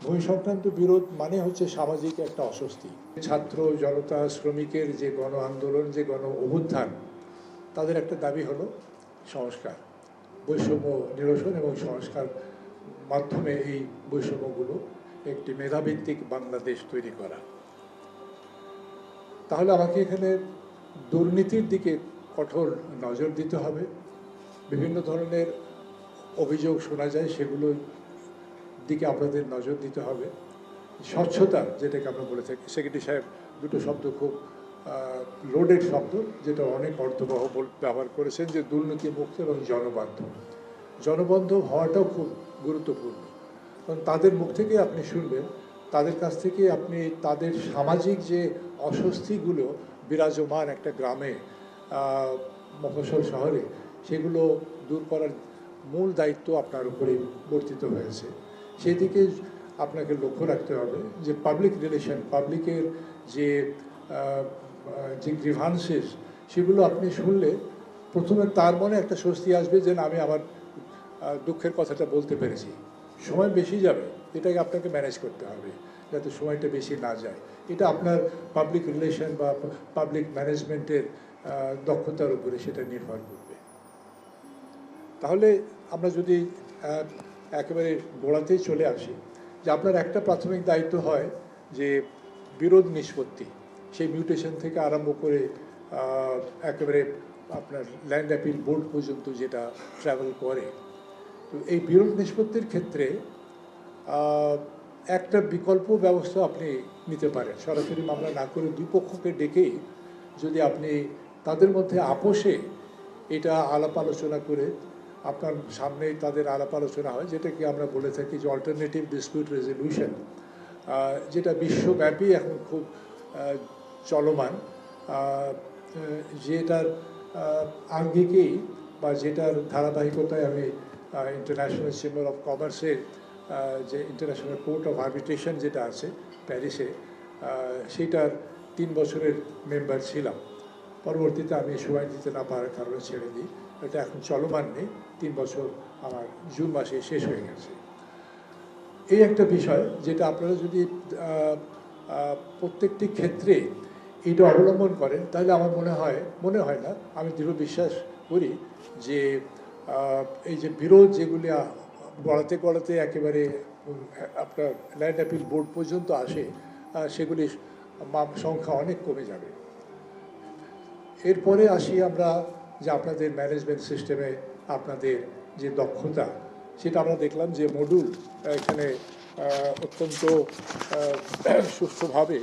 ভূমি সংক্রান্ত বিরোধ মানে হচ্ছে সামাজিক একটা অস্বস্তি। ছাত্র জনতা, শ্রমিকের যে গণ আন্দোলন, যে গণ অভ্যুত্থান, তাদের একটা দাবি হলো সংস্কার, বৈষম্য নিরসন এবং সংস্কার মাধ্যমে এই বৈষম্যগুলো একটি মেধাভিত্তিক বাংলাদেশ তৈরি করা। তাহলে আমাকে এখানে দুর্নীতির দিকে কঠোর নজর দিতে হবে। বিভিন্ন ধরনের অভিযোগ শোনা যায়, সেগুলো দিকে আপনাদের নজর দিতে হবে। স্বচ্ছতা যেটাকে আমরা বলে থাকি। সেক্রেটারি সাহেব দুটো শব্দ খুব লোডেড শব্দ যেটা অনেক অর্থবহ ব্যবহার করেছেন যে দুর্নীতি মুক্ত এবং জনবান্ধব। জনবান্ধব হওয়াটাও খুব গুরুত্বপূর্ণ। কারণ তাদের মুখ থেকে আপনি শুনবেন তাদের কাছ থেকে আপনি তাদের সামাজিক যে অস্বস্তিগুলো বিরাজমান একটা গ্রামে আহ, মফস্বল শহরে সেগুলো দূর করার মূল দায়িত্ব আপনার উপরে বর্তিত হয়েছে। সেই দিকে আপনাকে লক্ষ্য রাখতে হবে যে পাবলিক রিলেশন পাবলিকের যে যে গ্রিভান্সেস সেগুলো আপনি শুনলে প্রথমে তার মনে একটা স্বস্তি আসবে যে আমি আমার দুঃখের কথাটা বলতে পেরেছি। সময় বেশি যাবে, এটাকে আপনাকে ম্যানেজ করতে হবে, যাতে সময়টা বেশি না যায়। এটা আপনার পাবলিক রিলেশন বা পাবলিক ম্যানেজমেন্টের দক্ষতার উপরে সেটা নির্ভর করবে। তাহলে আমরা যদি একেবারে গোড়াতেই চলে আসি, যে আপনার একটা প্রাথমিক দায়িত্ব হয় যে বিরোধ নিষ্পত্তি, সেই মিউটেশন থেকে আরম্ভ করে একেবারে আপনার ল্যান্ড অ্যাপিল বোর্ড পর্যন্ত যেটা ট্রাভেল করে। তো এই বিরোধ নিষ্পত্তির ক্ষেত্রে একটা বিকল্প ব্যবস্থা আপনি নিতে পারেন। সরাসরি মামলা না করে দুই পক্ষকে ডেকেই যদি আপনি তাদের মধ্যে আপোষে এটা আলাপ আলোচনা করে আপনার সামনেই তাদের আলাপ আলোচনা হয় যেটাকে আমরা বলে থাকি যে অল্টারনেটিভ ডিসপিউট রেজলিউশন যেটা বিশ্বব্যাপী এখন খুব চলমান যেটার আঙ্গিকেই বা যেটার ধারাবাহিকতায় আমি ইন্টারন্যাশনাল চেম্বার অফ কমার্সের যে ইন্টারন্যাশনাল কোর্ট অফ আর্বিট্রেশন যেটা আছে প্যারিসে আহ, সেইটার তিন বছরের মেম্বার ছিলাম। পরবর্তীতে আমি সময় দিতে না পারার কারণে ছেড়ে দিই। এটা এখন চলমান নেই। তিন বছর আমার জুন মাসে শেষ হয়ে গেছে। এই একটা বিষয় যেটা আপনারা যদি প্রত্যেকটি ক্ষেত্রে এটা অবলম্বন করেন, তাহলে আমার মনে হয় মনে হয় না, আমি দৃঢ় বিশ্বাস করি যে এই যে বিরোধ যেগুলি গড়াতে গড়াতে একেবারে আপনার ল্যান্ড অ্যাপিল বোর্ড পর্যন্ত আসে সেগুলির সংখ্যা অনেক কমে যাবে। এরপরে আসি আমরা যে আপনাদের ম্যানেজমেন্ট সিস্টেমে আপনাদের যে দক্ষতা, সেটা আমরা দেখলাম যে মডুল এখানে অত্যন্ত সুষ্ঠুভাবে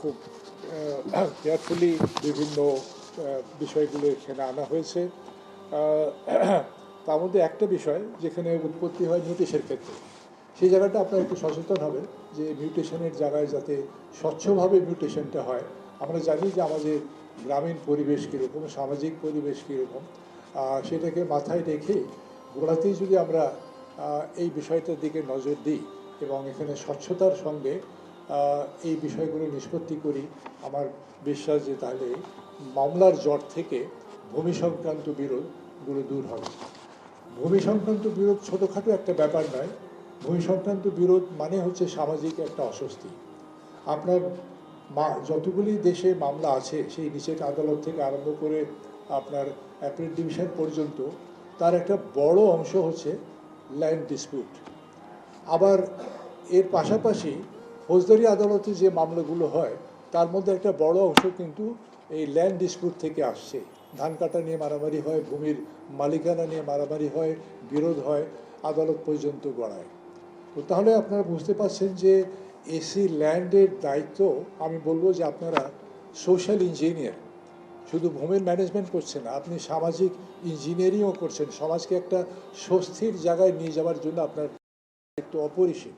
খুব কেয়ারফুলি বিভিন্ন বিষয়গুলো এখানে আনা হয়েছে। তার মধ্যে একটা বিষয় যেখানে উৎপত্তি হয় নোটিশের ক্ষেত্রে, সেই জায়গাটা আপনারা একটু সচেতন হবে যে মিউটেশনের জায়গায় যাতে স্বচ্ছভাবে মিউটেশনটা হয় আমরা জানি যে আমাদের গ্রামীণ পরিবেশ কীরকম, সামাজিক পরিবেশ কীরকম সেটাকে মাথায় রেখে গোড়াতেই যদি আমরা এই বিষয়টার দিকে নজর দিই এবং এখানে স্বচ্ছতার সঙ্গে এই বিষয়গুলো নিষ্পত্তি করি, আমার বিশ্বাস যে তাহলে মামলার জট থেকে ভূমি সংক্রান্ত বিরোধগুলো দূর হবে। ভূমি সংক্রান্ত বিরোধ ছোটোখাটো একটা ব্যাপার নয়। ভূমি সংক্রান্ত বিরোধ মানে হচ্ছে সামাজিক একটা অস্বস্তি। আপনার যতগুলি দেশে মামলা আছে, সেই নিচের আদালত থেকে আরম্ভ করে আপনার অ্যাপিল ডিভিশন পর্যন্ত, তার একটা বড় অংশ হচ্ছে ল্যান্ড ডিসপিউট আবার এর পাশাপাশি ফৌজদারি আদালতে যে মামলাগুলো হয়, তার মধ্যে একটা বড় অংশ কিন্তু এই ল্যান্ড ডিসপিউট থেকে আসছে। ধান কাটা নিয়ে মারামারি হয়, ভূমির মালিকানা নিয়ে মারামারি হয়, বিরোধ হয়, আদালত পর্যন্ত গড়ায়। তো তাহলে আপনারা বুঝতে পারছেন যে এসি ল্যান্ডের দায়িত্ব, আমি বলব যে আপনারা সোশ্যাল ইঞ্জিনিয়ার শুধু ভূমির ম্যানেজমেন্ট করছেন আপনি সামাজিক ইঞ্জিনিয়ারিংও করছেন। সমাজকে একটা স্বস্তির জায়গায় নিয়ে যাওয়ার জন্য আপনার দায়িত্ব অপরিসীম।